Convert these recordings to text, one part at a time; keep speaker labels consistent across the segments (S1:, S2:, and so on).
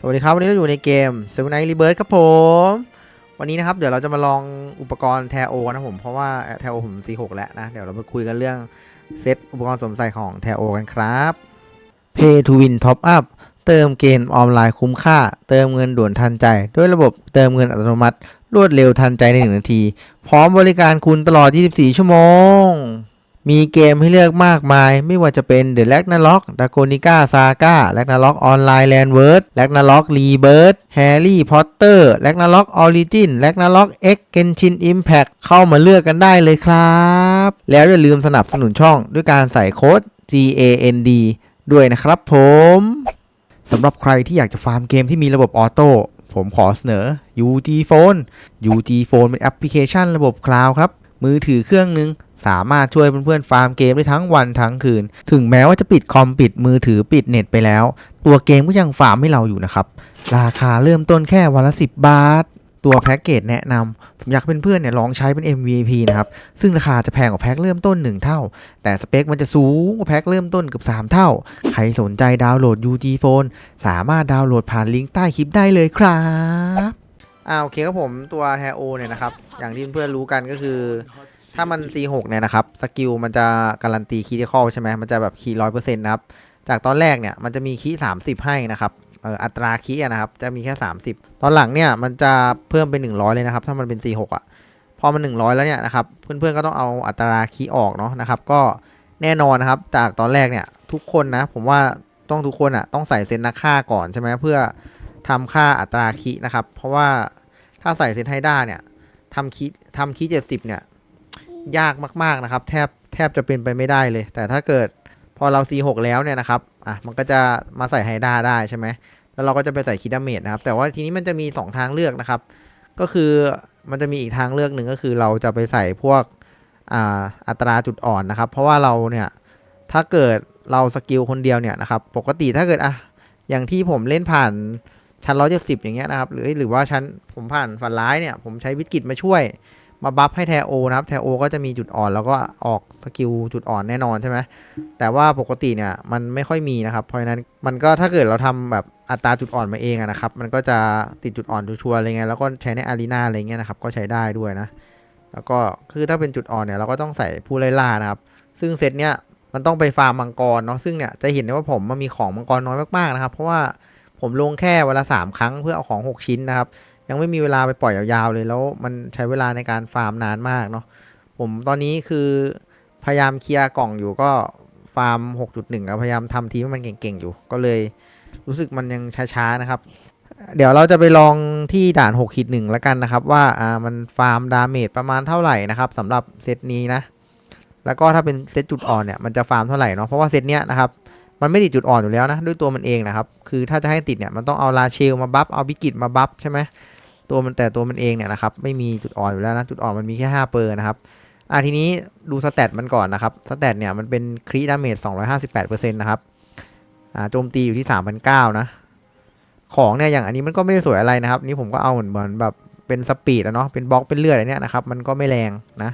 S1: สวัสดีครับ วันนี้เราอยู่ในเกม s e v e n i g h t Rebirth ครับผม วันนี้นะครับ เดี๋ยวเราจะมาลองอุปกรณ์แทโอนะผม เพราะว่าแทโอผม C6 แล้วนะ เดี๋ยวเรามาคุยกันเรื่องเซตอุปกรณ์สวมใส่ของแทโอกันครับ Pay to Win Top Up เติมเกมออนไลน์คุ้มค่า เติมเงินด่วนทันใจ ด้วยระบบเติมเงินอัตโนมัติ รวดเร็วทันใจใน 1 นาที พร้อมบริการคุณตลอด 24 ชั่วโมง มีเกมให้เลือกมากมาย ไม่ว่าจะเป็น The r a g n a r o k d r a g o n i c a Saga r a g n a r o k Online Landward r a g n a r o k Rebirth Harry Potter r a g n a r o k Origin r a g n a r o k X Genshin Impact เข้ามาเลือกกันได้เลยครับ แล้วอย่าลืมสนับสนุนช่องด้วยการใส่โค้ด GAND ด้วยนะครับผมสำหรับใครที่อยากจะฟาร์มเกมที่มีระบบออโต้ผมขอเสนอ UG Phone UG Phone เป็นแอปพลิเคชันระบบคลาวด์ครับ มือถือเครื่องหนึ่งสามารถช่วยเพื่อนๆฟาร์มเกมได้ทั้งวันทั้งคืน ถึงแม้ว่าจะปิดคอมปิดมือถือปิดเน็ตไปแล้ว ตัวเกมก็ยังฟาร์มให้เราอยู่นะครับ ราคาเริ่มต้นแค่วันละ 10 บาท ตัวแพ็กเกจแนะนำผมอยากให้เพื่อนๆเนี่ยลองใช้เป็น MVP นะครับ ซึ่งราคาจะแพงกว่าแพ็กเริ่มต้น 1 เท่า แต่สเปคมันจะสูงกว่าแพ็กเริ่มต้นเกือบ3 เท่า ใครสนใจดาวน์โหลด UG Phone สามารถดาวน์โหลดผ่านลิงก์ใต้คลิปได้เลยครับ อ่าโอเคครับผมตัวแทโอเนี่ยนะครับ อย่างที่เพื่อนรู้กันก็คือ ถ้ามัน C6 เนี่ยนะครับสกิลมันจะการันตีคีย์ที่ข้อใช่ไหมมันจะแบบคีย์ร้อยเปอร์เซ็นต์นะครับ จากตอนแรกเนี่ยมันจะมีคีย์สามสิบให้นะครับเอ่ออัตราคีย์นะครับ จะมีแค่ 30 ตอนหลังเนี่ยมันจะเพิ่มเป็น 100 เลยนะครับ ถ้ามันเป็น C6 อะพอมัน 100 แล้วเนี่ยนะครับ เพื่อนๆก็ต้องเอาอัตราคีย์ออกเนาะนะครับ ก็แน่นอนนะครับ จากตอนแรกเนี่ยทุกคนนะ ผมว่าต้องทุกคนอะต้องใส่เซนนักฆ่าก่อนใช่ไหมเพื่อทำค่าอัตราคีย์นะครับ เพราะว่า ถ้าใส่เซนไฮด้าเนี่ยทำคีทำคีเจ็ดสิบเนี่ย ยากมาก ๆ นะครับ แทบแทบจะเป็นไปไม่ได้เลย แต่ถ้าเกิดพอเรา C6 แล้วเนี่ยนะครับ อะ มันก็จะมาใส่ไฮด้าได้ใช่ไหม แล้วเราก็จะไปใส่คิดาเมจนะครับ แต่ว่าทีนี้มันจะมี 2 ทางเลือกนะครับ ก็คือมันจะมีอีกทางเลือกหนึ่งก็คือเราจะไปใส่พวกอ่าอัตราจุดอ่อนนะครับ เพราะว่าเราเนี่ย ถ้าเกิดเราสกิลคนเดียวเนี่ยนะครับ ปกติถ้าเกิดอะ อย่างที่ผมเล่นผ่าน ชั้น170อย่างเงี้ยนะครับหรือหรือว่าชั้นผมผ่านฝันร้ายเนี่ยผมใช้วิกฤตมาช่วย มาบัฟให้แทโอนะครับแทโอก็จะมีจุดอ่อนแล้วก็ออกสกิลจุดอ่อนแน่นอนใช่ไหมแต่ว่าปกติเนี่ยมันไม่ค่อยมีนะครับ เพราะฉะนั้นมันก็ถ้าเกิดเราทำแบบอัตราจุดอ่อนมาเองนะครับ มันก็จะติดจุดอ่อนชัวร์อะไรเงี้ยแล้วก็ใช้ในอารีนาอะไรเงี้ยนะครับก็ใช้ได้ด้วยนะแล้วก็คือถ้าเป็นจุดอ่อนเนี่ยเราก็ต้องใส่ผู้ไล่ล่านะครับ ซึ่งเซตเนี้ยมันต้องไปฟาร์มมังกรเนาะซึ่งเนี่ยจะเห็นได้ว่าผมมันมีของมังกรน้อยมากๆนะครับ เพราะว่า ผมลงแค่เวนลา3ครั้งเพื่อเอาของ 6 ชิ้นนะครับ ยังไม่มีเวลาไปปล่อยยาวๆเลย แล้วมันใช้เวลาในการฟาร์มนานมากเนาะผมตอนนี้คือพยายามเคลียร์กล่องอยู่ก็ฟาร์ม 6.1ครับพยายามทำทีมให้มันเก่งๆอยู่ ก็เลยรู้สึกมันยังช้าๆนะครับ เดี๋ยวเราจะไปลองที่ด่าน6ขีดหนึ่งแล้วกันนะครับ ว่าอ่ามันฟาร์มดาเมจประมาณเท่าไหร่นะครับสำหรับเซตนี้นะ แล้วก็ถ้าเป็นเซตจุดอ่อนเนี่ยมันจะฟาร์มเท่าไหร่เนาะเพราะว่าเซตเนี้ยนะครับ มันไม่ติดจุดอ่อนอยู่แล้วนะด้วยตัวมันเองนะครับ คือถ้าจะให้ติดเนี่ยมันต้องเอาลาเชลมาบัฟเอาบิกิตมาบัฟใช่ไหมตัวมันแต่ตัวมันเองเนี่ยนะครับไม่มีจุดอ่อนอยู่แล้วนะจุดอ่อนมันมีแค่5เปอร์นะครับอะทีนี้ดูสแตทมันก่อนนะครับสแตทเนี่ยมันเป็นครีดาเมจ258%นะครับอ่าโจมตีอยู่ที่3,009นะของเนี่ยอย่างอันนี้มันก็ไม่ได้สวยอะไรนะครับ นี่ผมก็เอาเหมือนเหมือนแบบเป็นสปีดอะเนาะเป็นบล็อกเป็นเลือดอะไรเนี่ยนะครับมันก็ไม่แรงนะ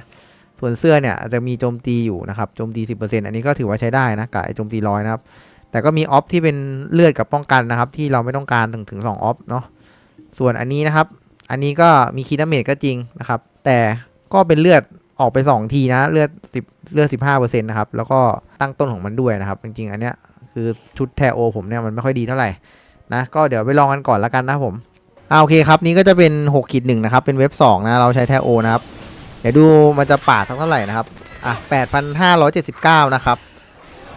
S1: ส่วนเสื้อเนี่ยจะมีโจมตีอยู่นะครับโจมตี 10%อันนี้ก็ถือว่าใช้ได้นะกับไอ้โจมตีร้อยนะครับ แต่ก็มีออฟที่เป็นเลือดกับป้องกันนะครับ ที่เราไม่ต้องการถึงถึง2ออฟเนาะส่วนอันนี้นะครับ อันนี้ก็มีคีดาเมจก็จริงนะครับ แต่ก็เป็นเลือดออกไป 2 ทีนะเลือด10เลือด15%นะครับแล้วก็ตั้งต้นของมันด้วยนะครับ จริงๆ อันเนี้ยคือชุดแทโอผมเนี่ยมันไม่ค่อยดีเท่าไหร่นะก็เดี๋ยวไปลองกันก่อนล้วกันนะผมอ่าโอเคครับ นี่ก็จะเป็น6ขีดหนึ่งนะครับ เป็นเว็บ 2 นะ เราใช้แทโอนะครับ ดี๋ยวดูมันจะป่าทั้งเท่าไหร่นะครับอะ8,579 นะครับ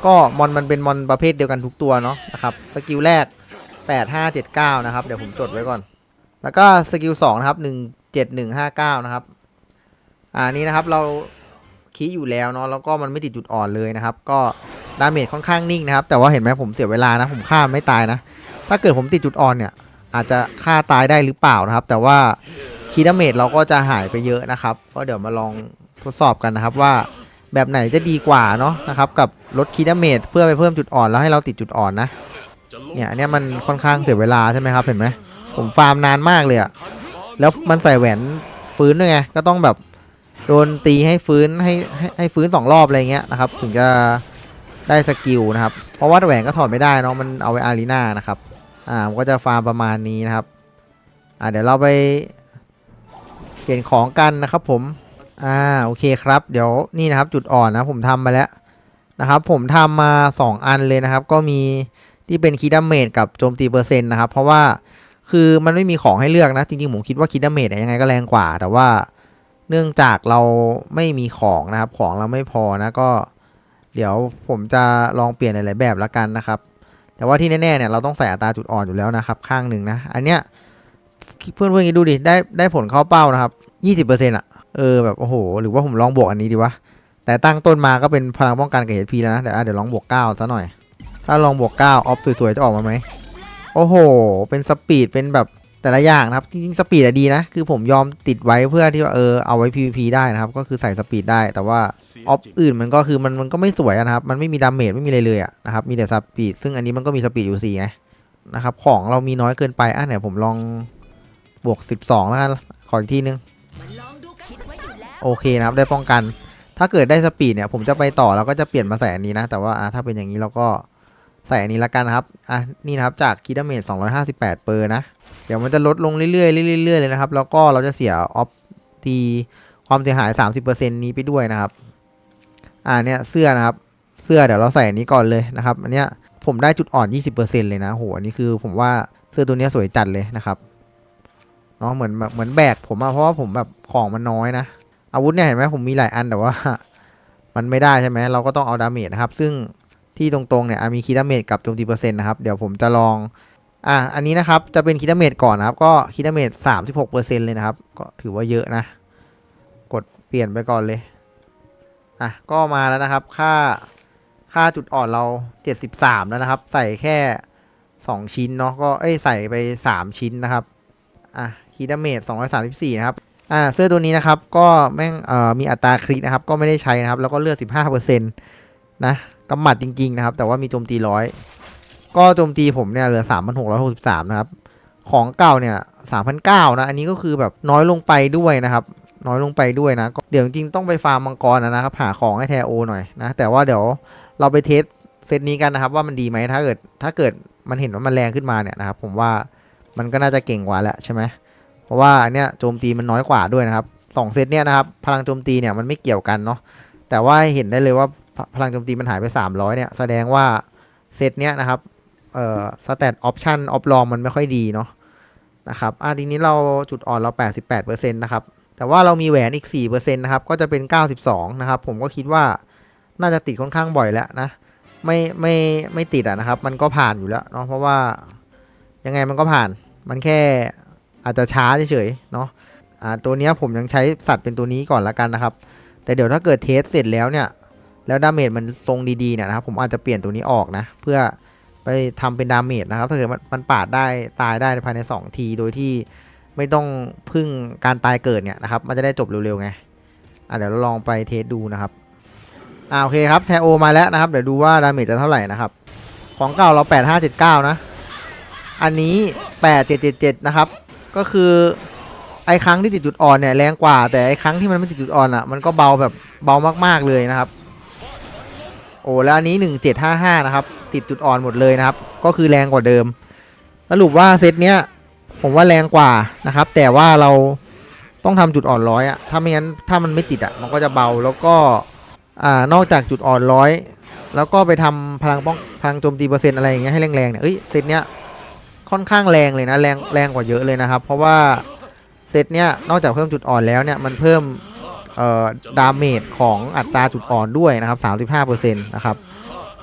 S1: ก็มอนมันเป็นมอนประเภทเดียวกันทุกตัวเนาะนะครับสกิลแรก 8579 นะครับ เดี๋ยวผมจดไว้ก่อน แล้วก็สกิลสองนะครับหนึ่งเจ็ดหนึ่งห้าเก้านะครับอ่านี้นะครับเราคีอยู่แล้วเนาะแล้วก็มันไม่ติดจุดอ่อนเลยนะครับ ก็ดาเมจค่อนข้างนิ่งนะครับ แต่ว่าเห็นไหมผมเสียเวลานะผมฆ่าไม่ตายนะ ถ้าเกิดผมติดจุดอ่อนเนี่ย อาจจะฆ่าตายได้หรือเปล่านะครับ แต่ว่า คีดาเมจเราก็จะหายไปเยอะนะครับ ก็เดี๋ยวมาลองทดสอบกันนะครับว่าแบบไหนจะดีกว่าเนาะนะครับกับลดคีดาเมจเพื่อไปเพิ่มจุดอ่อนแล้วให้เราติดจุดอ่อนนะเนี่ยอันเนี้ยมันค่อนข้างเสียเวลาใช่ไหมครับเห็นไหมผมฟาร์มนานมากเลยอะแล้วมันใส่แหวนฟื้นด้วยไงก็ต้องแบบโดนตีให้ฟื้นให้ให้ให้ฟื้นสองรอบอะไรเงี้ยนะครับถึงจะได้สกิลนะครับเพราะว่าแหวนก็ถอดไม่ได้เนาะมันเอาไว้อารีนานะครับอ่ามันก็จะฟาร์มประมาณนี้นะครับอ่าเดี๋ยวเราไป เปลี่ยนของกันนะครับผม อ่าโอเคครับ เดี๋ยวนี่นะครับจุดอ่อนนะผมทำมาแล้วนะครับผมทำมา 2 อันเลยนะครับ ก็มีที่เป็นคีดัมเมจกับโจมตีเปอร์เซ็นต์นะครับ เพราะว่าคือมันไม่มีของให้เลือกนะ จริงๆ ผมคิดว่าคีดัมเมจยังไงก็แรงกว่า แต่ว่าเนื่องจากเราไม่มีของนะครับ ของเราไม่พอนะก็ เดี๋ยวผมจะลองเปลี่ยนหลายๆแบบละกันนะครับ แต่ว่าที่แน่ๆเนี่ยเราต้องใส่อัตราจุดอ่อนอยู่แล้วนะครับ ข้างหนึ่งนะ อันเนี้ย เพื่อนๆคิดดูดิได้ได้ผลเข้าเป้านะครับยี่สิบเปอร์เซ็นต์อะเออแบบโอ้โห หรือว่าผมลองบวกอันนี้ดีวะแต่ตั้งต้นมาก็เป็นพลังป้องกันกับ HP แล้วนะเดี๋ยวเดี๋ยวลองบวก9ซะหน่อย ถ้าลองบวก9ออฟสวยๆจะออกมาไหมโอ้โห เป็นสปีดเป็นแบบแต่ละอย่างนะครับจริงๆสปีดอะดีนะคือผมยอมติดไว้เพื่อที่ว่าเออเอาไว้ PVP ได้นะครับ ก็คือใส่สปีดได้แต่ว่าออฟอื่นมันก็คือมันมันก็ไม่สวยนะครับ มันไม่มีดาเมจไม่มีอะไรเลยอะนะครับมีแต่สปีดซึ่งอันนี้มันก็มีสปีดอยู่สี่ไงนะครับของเรามีน้อยเกินไปอะเนี่ยผมลอง บวก 12 แล้วกัน ขออีกทีนึง
S2: ลองดูคิดไว้อยู่แล้ว
S1: โอเคนะครับ ได้ป้องกัน ถ้าเกิดได้สปีดเนี่ย ผมจะไปต่อเราก็จะเปลี่ยนมาใส่อันนี้นะ แต่ว่าอะถ้าเป็นอย่างนี้เราก็ใส่อันนี้ละกันนะครับ อะ นี่นะครับ จากคิดาเมจ258 เปอร์นะ เดี๋ยวมันจะลดลงเรื่อยๆเรื่อยๆเลยนะครับ แล้วก็เราจะเสียออฟตีความเสียหาย 30%นี้ไปด้วยนะครับ อ่าเนี่ยเสื้อนะครับ เสื้อเดี๋ยวเราใส่อันนี้ก่อนเลยนะครับ อันเนี้ยผมได้จุดอ่อน 20%เลยนะ โห อันนี้คือผมว่าเสื้อตัวเนี้ยสวยจัดเลยนะครับ เนาะเหมือนแบบเหมือนแบกผมอะเพราะว่าผมแบบของมันน้อยนะ อาวุธเนี่ยเห็นไหมผมมีหลายอันแต่ว่า มันไม่ได้ใช่ไหมเราก็ต้องเอาดาเมจนะครับ ซึ่งที่ตรงๆเนี่ยมีคีดาเมจกับโจมตีเปอร์เซ็นต์นะครับ เดี๋ยวผมจะลอง อะอันนี้นะครับ จะเป็นคีดาเมจก่อนนะครับ ก็คีดาเมจสามสิบหกเปอร์เซ็นต์เลยนะครับ ก็ถือว่าเยอะนะ กดเปลี่ยนไปก่อนเลย อะ ก็มาแล้วนะครับ ค่า ค่าจุดอ่อนเราเจ็ดสิบสามแล้วนะครับ ใส่แค่สองชิ้นเนาะ ก็ เอ้ย ใส่ไปสามชิ้นนะครับ อะคีดาเมจสองร้อยสามสิบสี่นะครับอ่าเสื้อตัวนี้นะครับก็แม่งเอ่อมีอัตราคริตนะครับก็ไม่ได้ใช้นะครับแล้วก็เลือด 15%นะกำหมัดจริง ๆ นะครับ แต่ว่ามีโจมตีร้อยก็โจมตีผมเนี่ยเหลือ 3,663 นะครับ ของเก่าเนี่ย 3,900 นะ อันนี้ก็คือแบบน้อยลงไปด้วยนะครับ น้อยลงไปด้วยนะก็เดี๋ยวจริงๆต้องไปฟาร์มมังกรนะครับ หาของให้แทโอหน่อยนะ แต่ว่าเดี๋ยวเราไปเทสเซตนี้กันนะครับ ว่ามันดีไหมถ้าเกิดถ้าเกิดมันเห็นว่ามันแรงขึ้นมาเนี่ยนะครับ ผมว่า มันก็น่าจะเก่งกว่าแหละใช่ไหมเพราะว่าอันเนี้ยโจมตีมันน้อยกว่าด้วยนะครับสองเซตเนี่ยนะครับพลังโจมตีเนี่ยมันไม่เกี่ยวกันเนาะแต่ว่าเห็นได้เลยว่าพลังโจมตีมันหายไป 300เนี่ยแสดงว่าเซตเนี้ยนะครับเอ่อสเตตออปชั่นออฟลองมันไม่ค่อยดีเนาะนะครับอะทีนี้เราจุดอ่อนเรา 88%นะครับแต่ว่าเรามีแหวนอีก4%นะครับก็จะเป็น 92นะครับผมก็คิดว่าน่าจะติดค่อนข้างบ่อยแล้วนะไม่ไม่ไม่ติดอะนะครับ มันก็ผ่านอยู่แล้วเนาะเพราะว่ายังไงมันก็ผ่าน มันแค่อาจจะช้าเฉยๆเนาะอ่าตัวนี้ผมยังใช้สัตว์เป็นตัวนี้ก่อนละกันนะครับ แต่เดี๋ยวถ้าเกิดเทสเสร็จแล้วเนี่ย แล้วดาเมจมันทรงดีๆเนี่ยนะครับ ผมอาจจะเปลี่ยนตัวนี้ออกนะ เพื่อไปทำเป็นดาเมจนะครับ ถ้าเกิดมันปาดได้ตายได้ภายใน 2 ที โดยที่ไม่ต้องพึ่งการตายเกิดเนี่ยนะครับ มันจะได้จบเร็วๆไง อ่าเดี๋ยวเราลองไปเทสดูนะครับ อ่าโอเคครับแทโอมาแล้วนะครับ เดี๋ยวดูว่าดาเมจจะเท่าไหร่นะครับ ของเก่าเรา 8579 นะ อันนี้ 8777 นะครับ ก็คือไอ้ครั้งที่ติดจุดอ่อนเนี่ยแรงกว่า แต่ไอ้ครั้งที่มันไม่ติดจุดอ่อนอะมันก็เบาแบบเบามากๆเลยนะครับ โอ้แล้วอันนี้ 1755 นะครับ ติดจุดอ่อนหมดเลยนะครับ ก็คือแรงกว่าเดิมสรุปว่าเซตเนี้ยผมว่าแรงกว่านะครับ แต่ว่าเราต้องทำจุดอ่อนร้อยอะถ้าไม่งั้นถ้ามันไม่ติดอะมันก็จะเบาแล้วก็อ่านอกจากจุดอ่อนร้อยแล้วก็ไปทำพลังป้องพลังโจมตีเปอร์เซ็นต์อะไรอย่างเงี้ยให้แรงๆเนี่ยเอ้ยเซตเนี้ย ค่อนข้างแรงเลยนะแรงแรงกว่าเยอะเลยนะครับ เพราะว่าเซตเนี้ยนอกจากเพิ่มจุดอ่อนแล้วเนี่ยมันเพิ่มเอ่อดาเมจของอัตราจุดอ่อนด้วยนะครับ35%นะครับ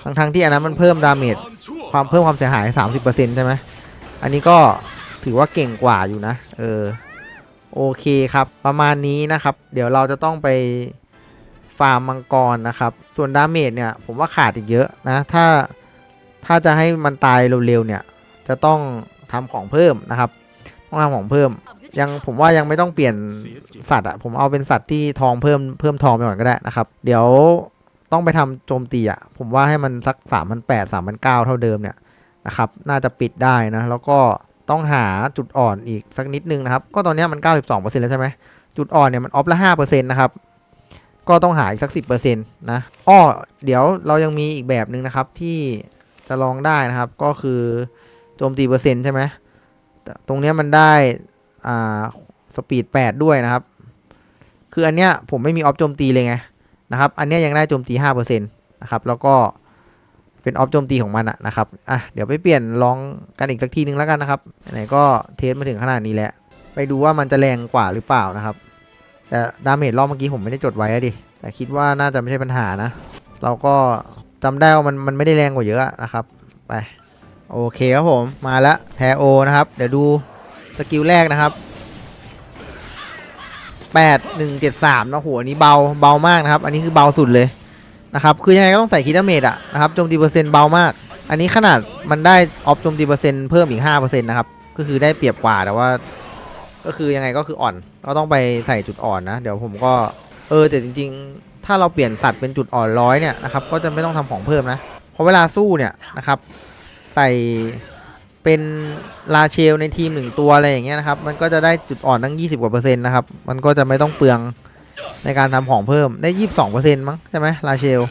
S1: ทั้งทั้งที่อันนั้นมันเพิ่มดาเมจความเพิ่มความเสียหาย 30%ใช่ไหมอันนี้ก็ถือว่าเก่งกว่าอยู่นะ เออโอเคครับประมาณนี้นะครับ เดี๋ยวเราจะต้องไปฟาร์มมังกรนะครับ ส่วนดาเมจเนี่ยผมว่าขาดอีกเยอะนะ ถ้าถ้าจะให้มันตายเร็วๆเนี่ย จะต้องทำของเพิ่มนะครับ ต้องทำของเพิ่ม ยังผมว่ายังไม่ต้องเปลี่ยนสัตว์อะผมเอาเป็นสัตว์ที่ทองเพิ่มเพิ่มทองไปก่อนก็ได้นะครับ เดี๋ยวต้องไปทำโจมตีอะผมว่าให้มันสัก3 8 0 0 3 9 0 0เท่าเดิมเนี่ยนะครับ น่าจะปิดได้นะ แล้วก็ต้องหาจุดอ่อนอีกสักนิดนึงนะครับ ก็ตอนนี้มัน 92%แล้วใช่ไหมจุดอ่อนเนี่ยมันออฟละ5%นะครับ ก็ต้องหาอีกสัก 10%นะอ้อเดี๋ยวเรายังมีอีกแบบหนึ่งนะครับที่จะลองได้นะครับก็คือ โจมตีเปอร์เซ็นต์ใช่ไหมตรงเนี้ยมันได้อ่าสปีด 8 ด้วยนะครับ คืออันเนี้ยผมไม่มีออฟโจมตีเลยไงนะครับ อันเนี้ยยังได้โจมตี5%นะครับ แล้วก็เป็นออฟโจมตีของมันอะนะครับ อะ เดี๋ยวไปเปลี่ยนลองกันอีกสักทีนึงแล้วกันนะครับ ไหนก็เทสมาถึงขนาดนี้แล้ว ไปดูว่ามันจะแรงกว่าหรือเปล่านะครับ แต่ดาเมจรอบเมื่อกี้ผมไม่ได้จดไว้อะดิ แต่คิดว่าน่าจะไม่ใช่ปัญหานะ เราก็จำได้ว่ามันมันไม่ได้แรงกว่าเยอะนะครับ ไป โอเคครับผมมาแล้วแทโอนะครับ เดี๋ยวดูสกิลแรกนะครับ8 1 7 3นะโหอันนี้เบาเบามากนะครับ อันนี้คือเบาสุดเลยนะครับ คือยังไงก็ต้องใส่คิดเมจอะนะครับโจมตีเปอร์เซ็นต์เบามาก อันนี้ขนาดมันได้ออฟโจมตีเปอร์เซ็นต์เพิ่มอีก5%นะครับ ก็คือได้เปรียบกว่าแต่ว่า ก็คือยังไงก็คืออ่อน ก็ต้องไปใส่จุดอ่อนนะ เดี๋ยวผมก็เออแต่จริง ๆ ถ้าเราเปลี่ยนสัตว์เป็นจุดอ่อนร้อยเนี่ยนะครับก็จะไม่ต้องทำของเพิ่มนะเพราะเวลาสู้เนี่ยนะครับ ใส่เป็นลาเชลในทีมหนึ่งตัวอะไรอย่างเงี้ยนะครับ มันก็จะได้จุดอ่อนตั้ง 20กว่าเปอร์เซ็นต์นะครับ มันก็จะไม่ต้องเปลืองในการทำของเพิ่มได้ 22เปอร์เซ็นต์มั้งใช่ไหมลาเชล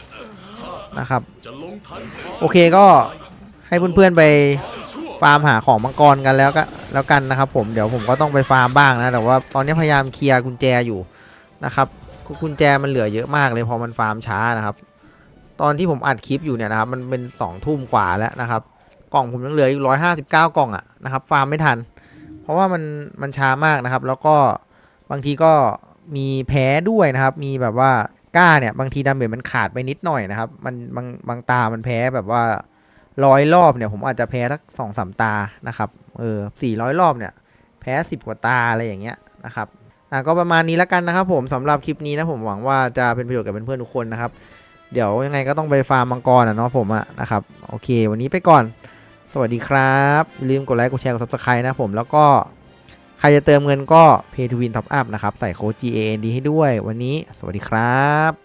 S1: นะครับ โอเคก็ให้เพื่อนๆไปฟาร์มหาของมังกรกันแล้วก็แล้วกันนะครับ ผมเดี๋ยวผมก็ต้องไปฟาร์มบ้างนะแต่ว่าตอนนี้พยายามเคลียร์กุญแจอยู่นะครับกุญแจมันเหลือเยอะมากเลยพอมันฟาร์มช้านะครับ ตอนที่ผมอัดคลิปอยู่เนี่ยนะครับ มันเป็นสองทุ่มกว่าแล้วนะครับ กล่องผมยังเหลืออีกร้อยห้าสิบเก้ากล่องอะนะครับ ฟาร์มไม่ทัน เพราะว่ามันมันช้ามากนะครับ แล้วก็บางทีก็มีแพ้ด้วยนะครับ มีแบบว่าก้าเนี่ยบางทีดาเมจมันขาดไปนิดหน่อยนะครับ มันบางบางตา มันแพ้แบบว่าร้อยรอบเนี่ยผมอาจจะแพ้สักสองสามตานะครับ เออสี่ร้อยรอบเนี่ยแพ้สิบกว่าตาอะไรอย่างเงี้ยนะครับอะก็ประมาณนี้แล้วกันนะครับผมสำหรับคลิปนี้นะผมหวังว่าจะเป็นประโยชน์กับเพื่อนๆทุกคนนะครับ เดี๋ยวยังไงก็ต้องไปฟาร์มมังกรอะเนาะผมอะนะครับ โอเค วันนี้ไปก่อน สวัสดีครับอย่าลืมกดไลค์กดแชร์กด subscribe นะผมแล้วก็ใครจะเติมเงินก็ pay to win top up นะครับ ใส่โค้ด GAND ให้ด้วยวันนี้ สวัสดีครับ